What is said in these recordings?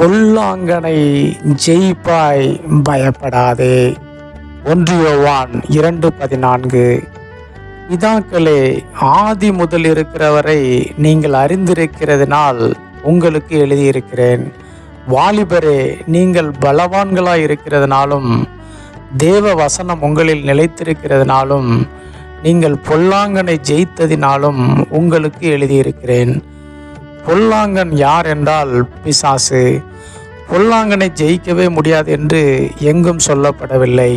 பொல்லாங்கனை ஜெயிப்பாய் பயப்படாதே. ஒன்றியோவான் இரண்டு பதினான்கு. பிதாக்களே ஆதி முதல் இருக்கிறவரை நீங்கள் அறிந்திருக்கிறதுனால் உங்களுக்கு எழுதியிருக்கிறேன். வாலிபரே நீங்கள் பலவான்களாய் இருக்கிறதுனாலும் தேவ வசனம் உங்களில் நிலைத்திருக்கிறதுனாலும் நீங்கள் பொல்லாங்கனை ஜெயித்ததினாலும் உங்களுக்கு எழுதியிருக்கிறேன். பொல்லாங்கன் யார் என்றால் பிசாசு. பொல்லாங்கனை ஜெயிக்கவே முடியாது என்று எங்கும் சொல்லப்படவில்லை.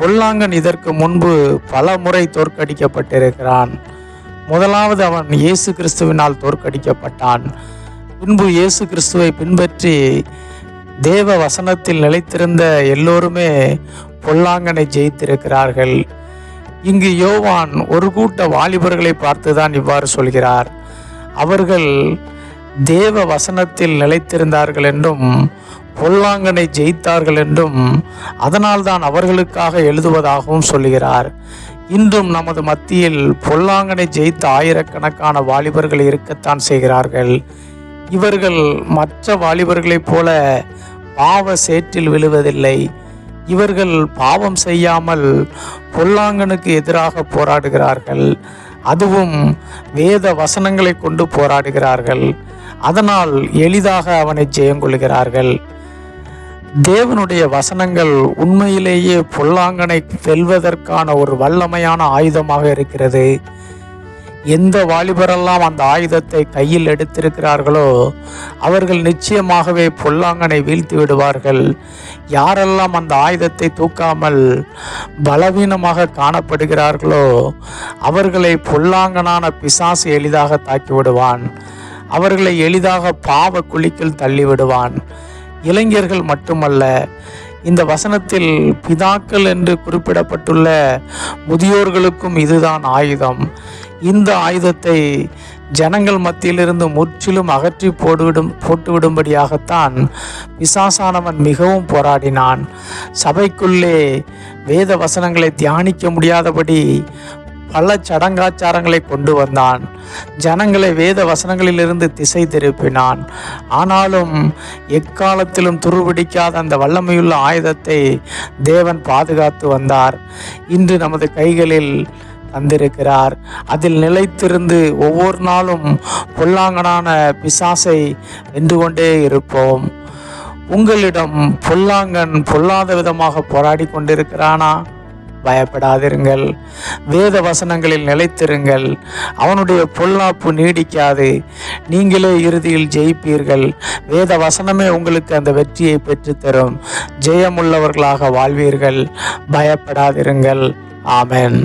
பொல்லாங்கன் இதற்கு முன்பு பல முறை தோற்கடிக்கப்பட்டிருக்கிறான். முதலாவது அவன் இயேசு கிறிஸ்துவினால் தோற்கடிக்கப்பட்டான். பின்பு இயேசு கிறிஸ்துவை பின்பற்றி தேவ வசனத்தில் நிலைத்திருந்த எல்லோருமே பொல்லாங்கனை ஜெயித்திருக்கிறார்கள். இங்கு யோவான் ஒரு கூட்ட வாலிபர்களை பார்த்துதான் இவ்வாறு சொல்கிறார். அவர்கள் தேவ வசனத்தில் நிலைத்திருந்தார்கள் என்றும் பொல்லாங்கனை ஜெயித்தார்கள் என்றும் அதனால்தான் அவர்களுக்காக எழுதுவதாகவும் சொல்லுகிறார் இன்றும் நமது மத்தியில் பொல்லாங்கனை ஜெயித்த ஆயிரக்கணக்கான வாலிபர்கள் இருக்கத்தான் செய்கிறார்கள். இவர்கள் மற்ற வாலிபர்களைப் போல பாவ சேற்றில் விழுவதில்லை. இவர்கள் பாவம் செய்யாமல் பொல்லாங்கனுக்கு எதிராக போராடுகிறார்கள். அதுவும் வேத வசனங்களை கொண்டு போராடுகிறார்கள். அதனால் எளிதாக அவனை ஜெயங்கொள்கிறார்கள் தேவனுடைய வசனங்கள் உண்மையிலேயே பொல்லாங்கனை வெல்வதற்கான ஒரு வல்லமையான ஆயுதமாக இருக்கிறது. எந்த வாலிபரெல்லாம் அந்த ஆயுதத்தை கையில் எடுத்திருக்கிறார்களோ அவர்கள் நிச்சயமாகவே பொல்லாங்கனை வீழ்த்தி விடுவார்கள். யாரெல்லாம் அந்த ஆயுதத்தை தூக்காமல் பலவீனமாக காணப்படுகிறார்களோ அவர்களை பொல்லாங்கனான பிசாசு எளிதாக தாக்கி விடுவான் அவர்களை எளிதாக பாவ குழிக்குள் தள்ளிவிடுவான். இளைஞர்கள் மட்டுமல்ல இந்த வசனத்தில் பிதாக்கள் என்று குறிப்பிடப்பட்டுள்ள முதியோர்களுக்கும் இதுதான் ஆயுதம். இந்த ஆயுதத்தை ஜனங்கள் மத்தியிலிருந்து முற்றிலும் அகற்றி போடுவிடும் போட்டுவிடும்படியாகத்தான் பிசாசானவன் மிகவும் போராடினான். சபைக்குள்ளே வேத வசனங்களை தியானிக்க முடியாதபடி பல சடங்காச்சாரங்களை கொண்டு வந்தான். ஜனங்களை வேத வசனங்களிலிருந்து திசை திருப்பினான். ஆனாலும் எக்காலத்திலும் துருபிடிக்காத அந்த வல்லமையுள்ள ஆயுதத்தை தேவன் பாதுகாத்து வந்தார். இன்று நமது கைகளில் தந்திருக்கிறார். அதில் நிலைத்திருந்து ஒவ்வொரு நாளும் பொல்லாங்கனான பிசாசை வென்று கொண்டே இருப்போம். உங்களிடம் பொல்லாங்கன் பொல்லாத விதமாக போராடி கொண்டிருக்கிறானா? பயப்படாதிருங்கள். வேத வசனங்களில் நிலைத்திருங்கள். அவனுடைய பொல்லாப்பு நீடிக்காது. நீங்களே இறுதியில் ஜெயிப்பீர்கள். வேத வசனமே உங்களுக்கு அந்த வெற்றியை பெற்றுத்தரும். ஜெயமுள்ளவர்களாக வாழ்வீர்கள். பயப்படாதிருங்கள். ஆமேன்.